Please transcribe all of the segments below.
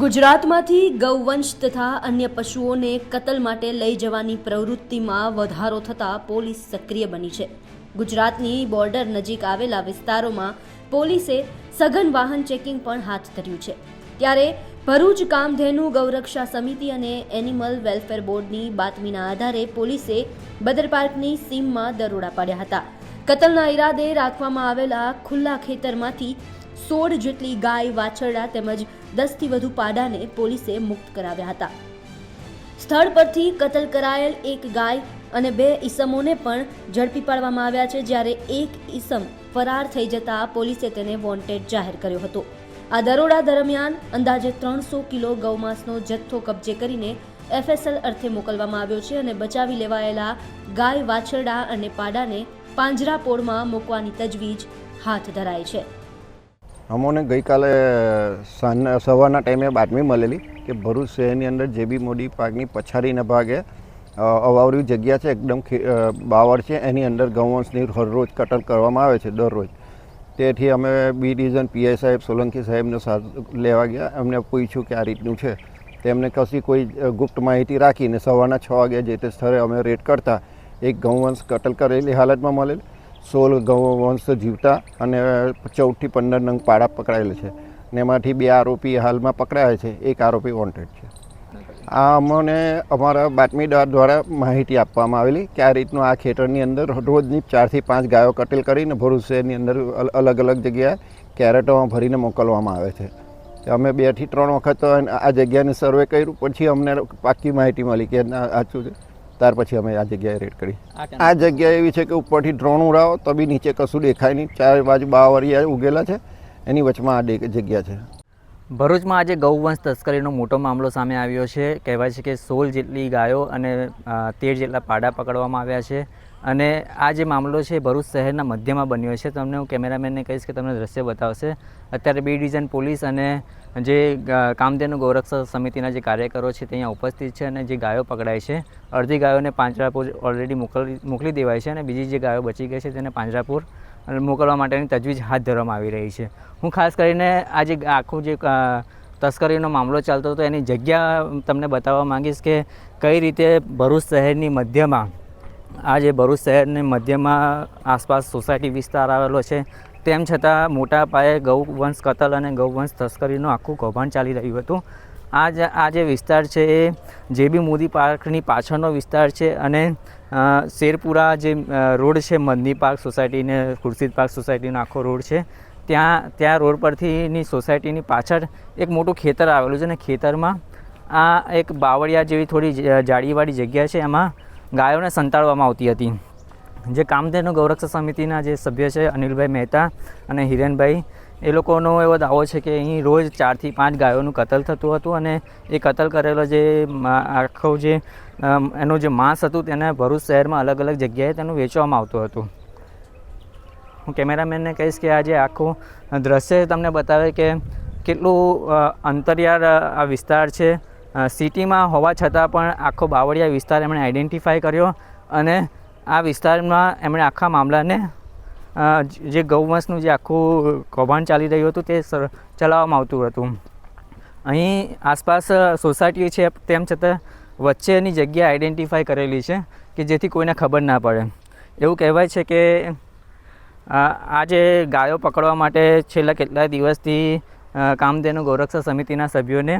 ગુજરાતમાંથી ગૌવંશ તથા અન્ય પશુઓને કતલ માટે લઈ જવાની પ્રવૃત્તિમાં વધારો થતાં પોલીસ સક્રિય બની છે. ગુજરાતની બોર્ડર નજીક આવેલા વિસ્તારોમાં પોલીસે સઘન વાહન ચેકિંગ પણ હાથ ધર્યું છે. ત્યારે ભરૂચ કામધેનુ ગૌરક્ષા સમિતિ અને એનિમલ વેલફેર બોર્ડની બાતમીના આધારે પોલીસે બદર પાર્કની સીમમાં દરોડા પાડ્યા હતા. કતલના ઈરાદે રાખવામાં આવેલા ખુલ્લા ખેતરમાંથી સોળ જેટલી ગાય વાછરડા તેમજ દસથી વધુ પાડાને પોલીસે મુક્ત કરાવ્યા હતા. સ્થળ પરથી કતલ કરાયેલ એક ગાય અને બે ઈસમોને પણ ઝડપી પાડવામાં આવ્યા છે જ્યારે એક ઈસમ ફરાર થઈ જતા પોલીસે તેને વોન્ટેડ જાહેર કર્યો હતો. આ દરોડા દરમિયાન અંદાજે ત્રણસો કિલો ગૌમાંસનો જથ્થો કબજે કરીને એફએસએલ અર્થે મોકલવામાં આવ્યો છે અને બચાવી લેવાયેલા ગાય વાછરડા અને પાડાને પાંજરાપોળમાં મૂકવાની તજવીજ હાથ ધરાઈ છે. અમોને ગઈકાલે સાંજના સવારના ટાઈમે બાતમી મળેલી કે ભરૂચ શહેરની અંદર જેબી મોડી પાકની પછાડીના ભાગે અવાવરી જગ્યા છે, એકદમ બાવળ છે, એની અંદર ગૌવંશની હરરોજ કટલ કરવામાં આવે છે, દરરોજ. તેથી અમે બી ડિવિઝન, પીઆઈ સાહેબ, સોલંકી સાહેબનો સાથ લેવા ગયા. એમને પૂછ્યું કે આ રીતનું છે. તેમને કશી કોઈ ગુપ્ત માહિતી રાખીને સવારના છ વાગે જે તે સ્થળે અમે રેડ કરતા, એક ગૌવંશ કટલ કરેલી હાલતમાં મળેલ. સોળ ગૌવંશ જીવતા અને ચૌદથી પંદર નંગ પાડા પકડાયેલા છે. ને એમાંથી બે આરોપી હાલમાં પકડાયા છે. એક આરોપી વોન્ટેડ છે. આ અમને અમારા બાતમીદાર દ્વારા માહિતી આપવામાં આવેલી કે આ રીતનું આ ખેતરની અંદર રોજની ચારથી પાંચ ગાયો કટેલ કરીને ભરૂચ શહેરની અંદર અલગ અલગ જગ્યાએ કેરેટોમાં ભરીને મોકલવામાં આવે છે. અમે બેથી ત્રણ વખત આ જગ્યાને સર્વે કર્યું. પછી અમને પાકી માહિતી મળી કે આ શું છે? ત્યાર પછી અમે આ જગ્યાએ રેડ કરી. આ જગ્યા એવી છે કે ઉપરથી ડ્રોન ઉડાવો તો બી નીચે કશું દેખાય નહીં. ચાર બાજુ બાવરિયા ઉગેલા છે. એની વચમાં આ જગ્યા છે. ભરૂચમાં આજે ગૌવંશ તસ્કરીનો મોટો મામલો સામે આવ્યો છે. કહેવાય છે કે સોળ જેટલી ગાયો અને તેર જેટલા પાડા પકડવામાં આવ્યા છે. અને આ જે મામલો છે ભરૂચ શહેરના મધ્યમાં બન્યો છે. તમને હું કેમેરામેનને કહીશ કે તમને દ્રશ્ય બતાવશે. અત્યારે બી ડિવિઝન પોલીસ અને જે કામધેનુ ગૌરક્ષા સમિતિના જે કાર્યકરો છે તે અહીંયા ઉપસ્થિત છે અને જે ગાયો પકડાય છે, અડધી ગાયોને પાંજરાપુર ઓલરેડી મોકલી મોકલી દેવાય છે અને બીજી જે ગાયો બચી ગઈ છે તેને પાંજરાપુર મોકલવા માટેની તજવીજ હાથ ધરવામાં આવી રહી છે. હું ખાસ કરીને આ જે આખું જે તસ્કરીનો મામલો ચાલતો હતો એની જગ્યા તમને બતાવવા માંગીશ કે કઈ રીતે ભરૂચ શહેરની મધ્યમાં આ જે ભરૂચ શહેરની મધ્યમાં આસપાસ સોસાયટી વિસ્તાર આવેલો છે, તેમ છતાં મોટા પાયે ગૌવંશ કતલ અને ગૌવંશ તસ્કરીનું આખું કૌભાંડ ચાલી રહ્યું હતું. આ જે આ જે વિસ્તાર છે એ જે બી મોદી પાર્કની પાછળનો વિસ્તાર છે અને શેરપુરા જે રોડ છે મંદી પાર્ક સોસાયટી ને ખુરશીદ પાર્ક સોસાયટીનો આખો રોડ છે, ત્યાં ત્યાં રોડ પરથીની સોસાયટીની પાછળ એક મોટું ખેતર આવેલું છે અને ખેતરમાં આ એક બાવળિયા જેવી થોડી જાળીવાળી જગ્યા છે. એમાં ગાયોને સંતાડવામાં આવતી હતી. જે કામધેનુ ગૌરક્ષા સમિતિના જે સભ્ય છે અનિલભાઈ મહેતા અને હિરેનભાઈ, એ લોકોનો એવો દાવો છે કે અહીં રોજ ચારથી પાંચ ગાયોનું કતલ થતું હતું અને એ કતલ કરેલો જે આખો જે એનું જે માંસ હતું તેને ભરૂચ શહેરમાં અલગ અલગ જગ્યાએ તેનું વેચવામાં આવતું હતું. હું કેમેરામેનને કહીશ કે આ જે આખું દ્રશ્ય તમને બતાવે કે કેટલું અંતરિયાળ આ વિસ્તાર છે સિટીમાં હોવા છતાં પણ આખો બાવળિયા વિસ્તાર એમણે આઈડેન્ટિફાય કર્યો અને આ વિસ્તારમાં એમણે આખા મામલાને જે ગૌવંશનું જે આખું કૌભાંડ ચાલી રહ્યું હતું તે ચલાવવામાં આવતું હતું. અહીં આસપાસ સોસાયટીઓ છે તેમ છતાં વચ્ચેની જગ્યા આઈડેન્ટિફાય કરેલી છે કે જેથી કોઈને ખબર ના પડે. એવું કહેવાય છે કે આ જે ગાયો પકડવા માટે છેલ્લા કેટલા દિવસથી કામધેનુ ગૌરક્ષા સમિતિના સભ્યોને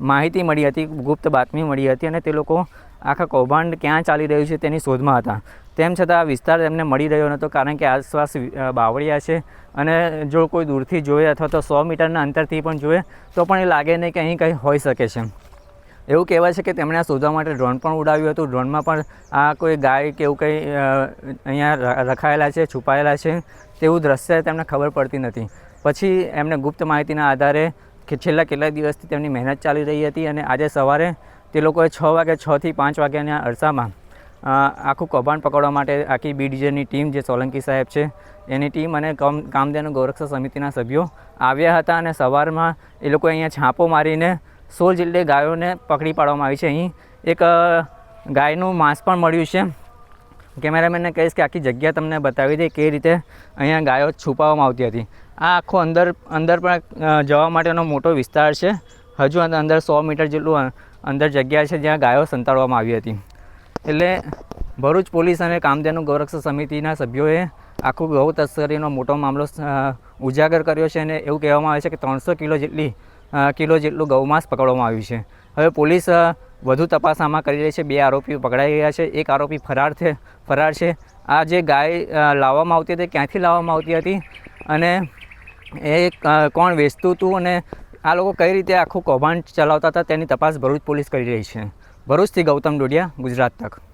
માહિતી મળી હતી, ગુપ્ત બાતમી મળી હતી અને તે લોકો આખા કૌભાંડ ક્યાં ચાલી રહ્યું છે તેની શોધમાં હતા. તેમ છતાં આ વિસ્તાર તેમને મળી રહ્યો નહોતો કારણ કે આસપાસ બાવળિયા છે અને જો કોઈ દૂરથી જોવે અથવા તો સો મીટરના અંતરથી પણ જોવે તો પણ એ લાગે નહીં કે અહીં કંઈ હોઈ શકે છે. એવું કહેવાય છે કે તેમણે આ શોધવા માટે ડ્રોન પણ ઉડાવ્યું હતું. ડ્રોનમાં પણ આ કોઈ ગાય કે એવું કંઈ અહીંયા રખાયેલા છે, છુપાયેલા છે તેવું દ્રશ્ય તેમને ખબર પડતી નથી. પછી એમને ગુપ્ત માહિતીના આધારે કે છેલ્લા કેટલાક દિવસથી તેમની મહેનત ચાલી રહી હતી અને આજે સવારે તે લોકોએ છ વાગે છથી પાંચ વાગ્યાના અરસામાં આખું કૌભાંડ પકડવા માટે આખી બી ડિવિઝનની ટીમ જે સોલંકી સાહેબ છે, એની ટીમ અને કમ, કામધેનુ ગૌરક્ષા સમિતિના સભ્યો આવ્યા હતા અને સવારમાં એ લોકોએ અહીંયા છાપો મારીને સોળ જેટલી ગાયોને પકડી પાડવામાં આવી છે. અહીં એક ગાયનું માંસ પણ મળ્યું છે. કેમેરામેનને કહીશ કે આખી જગ્યા તમને બતાવી દે કે રીતે અહીંયા ગાયો છુપાવવામાં આવતી હતી. આ આખો અંદર અંદર પણ જવા માટેનો મોટો વિસ્તાર છે. હજુ અંદર- સો મીટર જેટલું અંદર જગ્યા છે જ્યાં ગાયો સંતાડવામાં આવી હતી. એટલે ભરૂચ પોલીસ અને કામધેનુ ગૌરક્ષા સમિતિના સભ્યોએ આખું ગૌ તસ્કરીનો મોટો મામલો ઉજાગર કર્યો છે અને એવું કહેવામાં આવે છે કે ત્રણસો કિલો જેટલી કિલો જેટલું ગૌમાંસ પકડવામાં આવ્યું છે. હવે પોલીસ વધુ તપાસ આમાં કરી રહી છે. બે આરોપીઓ પકડાઈ ગયા છે. એક આરોપી ફરાર છે ફરાર છે. આ જે ગાય લાવવામાં આવતી હતી ક્યાંથી લાવવામાં આવતી હતી અને એ કોણ વેચતું હતું અને આ લોકો કઈ રીતે આખું કૌભાંડ ચલાવતા હતા તેની તપાસ ભરૂચ પોલીસ કરી રહી છે. ભરૂચથી ગૌતમ ડોડિયા, ગુજરાત તક.